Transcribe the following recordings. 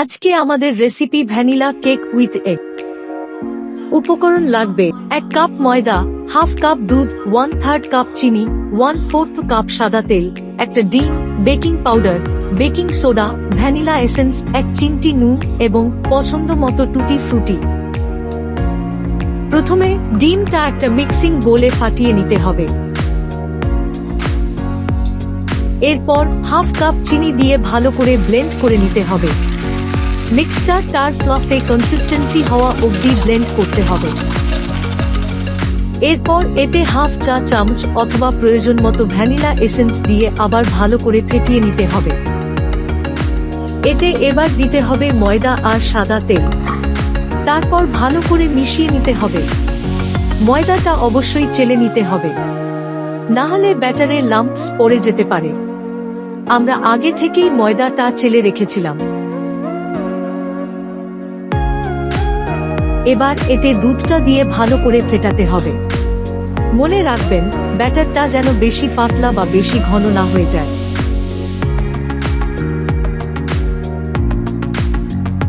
আজকে আমাদের recipe vanilla cake with egg উপকরণ লাগবে, এক কাপ ময়দা হাফ কাপ দুধ ওয়ান থার্ড কাপ চিনি ওয়ান ফোর্থ কাপ সাদা তেল, একটা ডিম baking powder baking soda vanilla essence এক চিমটি নুন এবং পছন্দ মতো টুটি ফ্রুটি প্রথমে ডিমটা একটা মিক্সিং বোলে ফাটিয়ে নিতে হবে। এরপর হাফ কাপ চিনি দিয়ে ভালো করে ব্লেন্ড করে নিতে হবে। মিক্সচার তার ফ্লাফে কনসিস্টেন্সি হওয়া অবধি ব্লেন্ড করতে হবে। এরপর এতে হাফ চা চামচ অথবা প্রয়োজন মতো ভ্যানিলা এসেন্স দিয়ে আবার ভালো করে ফেটিয়ে নিতে হবে। এতে এবার দিতে হবে ময়দা আর সাদা তেল। তারপর ভালো করে মিশিয়ে নিতে হবে। ময়দাটা অবশ্যই চেলে নিতে হবে। না হলে ব্যাটারের লাম্পস পড়ে যেতে পারে। আমরা আগে থেকেই ময়দাটা চেলে রেখেছিলাম। এবার এতে দুধটা দিয়ে ভালো করে ফেটাতে হবে। মনে রাখবেন, ব্যাটারটা যেন বেশি পাতলা বা বেশি ঘন না হয়ে যায়।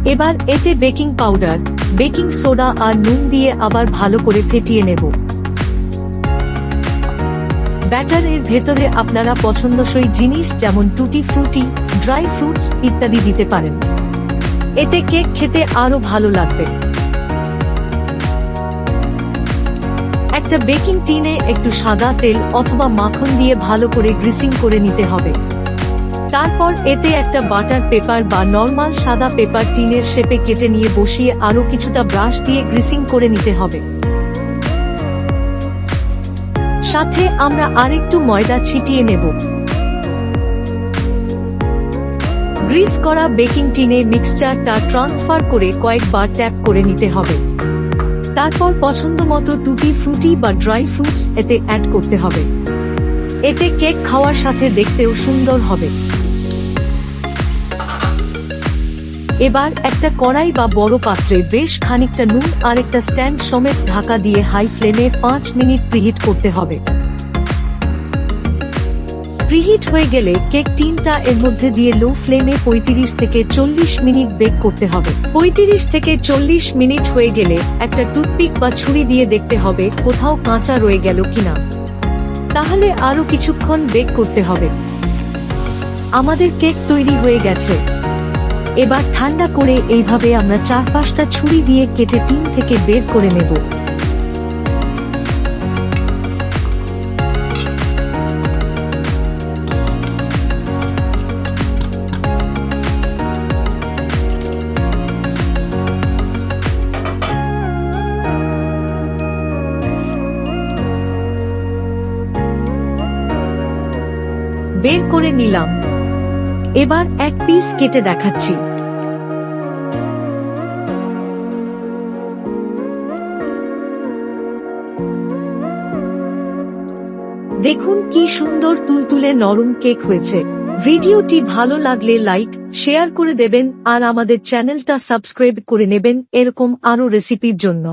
এবার এতে বেকিং পাউডার, বেকিং সোডা আর নুন দিয়ে আবার ভালো করে ফেটিয়ে নেব। ব্যাটারের ভেতরে আপনারা পছন্দসই জিনিস যেমন টুটি ফ্রুটি, ড্রাই ফ্রুটস ইত্যাদি দিতে পারেন। এতে কেক খেতে আরও ভালো লাগবে। একটা বেকিং টিনে একটু সাদা তেল অথবা মাখন দিয়ে ভালো করে গ্রিসিং করে নিতে হবে। তারপর এতে একটা বাটার পেপার বা নর্মাল সাদা পেপার টিনের শেপে কেটে নিয়ে বসিয়ে আরও কিছুটা ব্রাশ দিয়ে গ্রিসিং করে নিতে হবে। সাথে আমরা আরেকটু ময়দা ছিটিয়ে নেব। গ্রিস করা বেকিং টিনে মিক্সচারটা ট্রান্সফার করে কয়েকবার ট্যাপ করে নিতে হবে। তারপর পছন্দ মতো টুটি ফ্রুটি বা ড্রাই ফ্রুটস এতে অ্যাড করতে হবে। এতে কেক খাওয়ার সাথে দেখতেও সুন্দর হবে। এবার একটা কড়াই বা বড় পাত্রে বেশ খানিকটা নুন আর একটা স্ট্যান্ড সমেত ঢাকা দিয়ে হাই ফ্লেমে পাঁচ মিনিট প্রিহিট করতে হবে। প্রিহিট হয়ে গেলে কেক টিনটা এর মধ্যে দিয়ে লো ফ্লেমে পঁয়ত্রিশ থেকে চল্লিশ মিনিট বেক করতে হবে। পঁয়ত্রিশ থেকে চল্লিশ মিনিট হয়ে গেলে একটা টুথপিক বা ছুরি দিয়ে দেখতে হবে কোথাও কাঁচা রয়ে গেল কিনা। তাহলে আরও কিছুক্ষণ বেক করতে হবে। আমাদের কেক তৈরি হয়ে গেছে। এবার ঠান্ডা করে এইভাবে আমরা চার পাঁচটা ছুরি দিয়ে কেটে টিন থেকে বের করে নেব। বের করে নিলাম। এবার এক পিস কেটে দেখাচ্ছি। দেখুন কি সুন্দর তুলতুলে নরম কেক হয়েছে। ভিডিওটি ভালো লাগলে লাইক শেয়ার করে দেবেন, আর আমাদের চ্যানেলটা সাবস্ক্রাইব করে নেবেন, এরকম আরও রেসিপির জন্য।